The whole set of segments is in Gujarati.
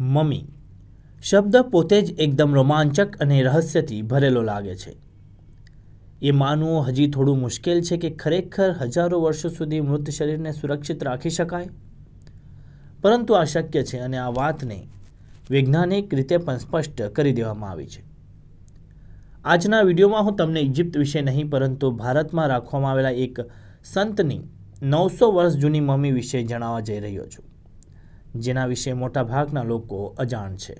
મમ્મી. શબ્દ પોતે જ એકદમ રોમાંચક અને રહસ્યથી ભરેલો લાગે છે. એ માનવું હજી થોડું મુશ્કેલ છે કે ખરેખર હજારો વર્ષો સુધી મૃત શરીરને સુરક્ષિત રાખી શકાય? પરંતુ આ શક્ય છે અને આ વાતને વૈજ્ઞાનિક રીતે પણ સ્પષ્ટ કરી દેવામાં આવી છે. આજના વિડીયોમાં હું તમને ઇજિપ્ત વિશે નહીં, પરંતુ ભારતમાં રાખવામાં આવેલા એક સંતની નવસો વર્ષ જૂની મમ્મી વિશે જણાવવા જઈ રહ્યો છું. જેના વિશે મોટાભાગના લોકો અજાણ છે.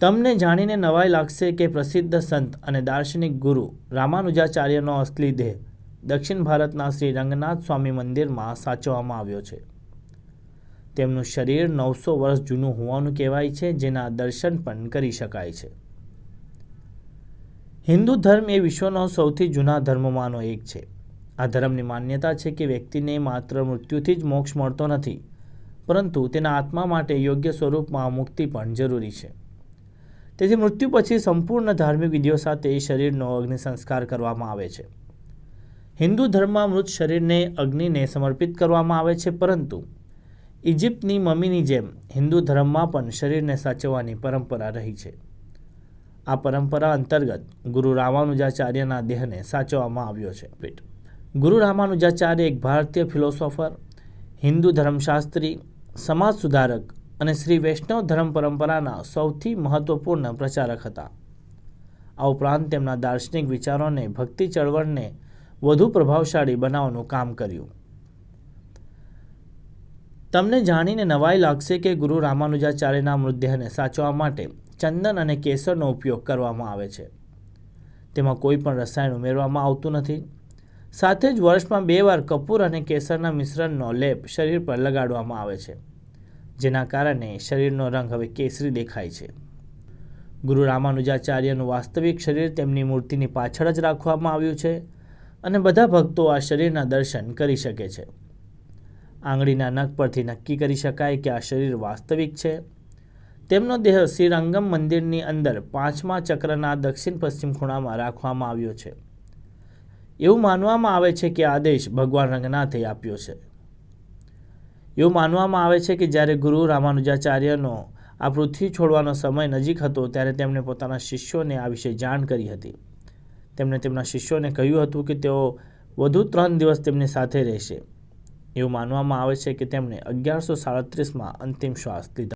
તમને જાણીને નવાઈ લાગશે કે પ્રસિદ્ધ સંત અને દાર્શનિક ગુરુ રામાનુજાચાર્યનો અસલી દેહ દક્ષિણ ભારતના શ્રી રંગનાથ સ્વામી મંદિરમાં સાચવવામાં આવ્યો છે. તેમનું શરીર નવસો વર્ષ જૂનું હોવાનું કહેવાય છે, જેના દર્શન પણ કરી શકાય છે. હિન્દુ ધર્મ એ વિશ્વનો સૌથી જૂના ધર્મમાંનો એક છે. આ ધર્મની માન્યતા છે કે વ્યક્તિને માત્ર મૃત્યુથી જ મોક્ષ મળતો નથી. પરંતુ તેના આત્મા માટે યોગ્ય સ્વરૂપમાં મુક્તિ પણ જરૂરી છે. તેથી મૃત્યુ પછી સંપૂર્ણ ધાર્મિક વિધિઓ સાથે શરીરનો અગ્નિ સંસ્કાર કરવામાં આવે છે. હિન્દુ ધર્મમાં મૃત શરીરને અગ્નિને સમર્પિત કરવામાં આવે છે, પરંતુ ઇજિપ્તની મમ્મીની જેમ હિન્દુ ધર્મમાં પણ શરીરને સાચવવાની પરંપરા રહી છે. આ પરંપરા અંતર્ગત ગુરુ રામાનુજાચાર્યના દેહને સાચવવામાં આવ્યો છે. ગુરુ રામાનુજાચાર્ય એક ભારતીય ફિલોસોફર, હિન્દુ ધર્મશાસ્ત્રી સમાજ સુધારક અને શ્રી વૈષ્ણવ ધર્મ પરંપરાના સૌથી મહત્વપૂર્ણ પ્રચારક હતા. આ ઉપરાંત તેમના દાર્શનિક વિચારોને, ભક્તિ ચળવળને વધુ પ્રભાવશાળી બનાવવાનું કામ કર્યું. તમને જાણીને નવાઈ લાગશે કે ગુરુ રામાનુજાચાર્યના મૃતદેહને સાચવવા માટે ચંદન અને કેસરનો ઉપયોગ કરવામાં આવે છે. તેમાં કોઈ પણ રસાયણ ઉમેરવામાં આવતું નથી. સાથે જ વર્ષમાં બે વાર કપૂર અને કેસરના મિશ્રણનો લેપ શરીર પર લગાડવામાં આવે છે, જેના કારણે શરીરનો રંગ હવે કેસરી દેખાય છે. ગુરુ રામાનુજાચાર્યનું વાસ્તવિક શરીર તેમની મૂર્તિની પાછળ જ રાખવામાં આવ્યું છે અને બધા ભક્તો આ શરીરના દર્શન કરી શકે છે. આંગળીના નખ પરથી નક્કી કરી શકાય કે આ શરીર વાસ્તવિક છે. તેમનો દેહ શ્રીરંગમ મંદિરની અંદર પાંચમા ચક્રના દક્ષિણ પશ્ચિમ ખૂણામાં રાખવામાં આવ્યો છે. એવું માનવામાં આવે છે કે આદેશ ભગવાન રંગનાથે આપ્યો છે. એવું માનવામાં આવે છે કે જ્યારે ગુરુ રામાનુજાચાર્યનો આ પૃથ્વી છોડવાનો સમય નજીક હતો ત્યારે તેમણે પોતાના શિષ્યોને આ વિશે જાણ કરી હતી. તેમણે તેમના શિષ્યોને કહ્યું હતું કે તેઓ વધુ ત્રણ દિવસ તેમની સાથે રહેશે. એવું માનવામાં આવે છે કે તેમણે અગિયારસો સાડત્રીસમાં અંતિમ શ્વાસ લીધા.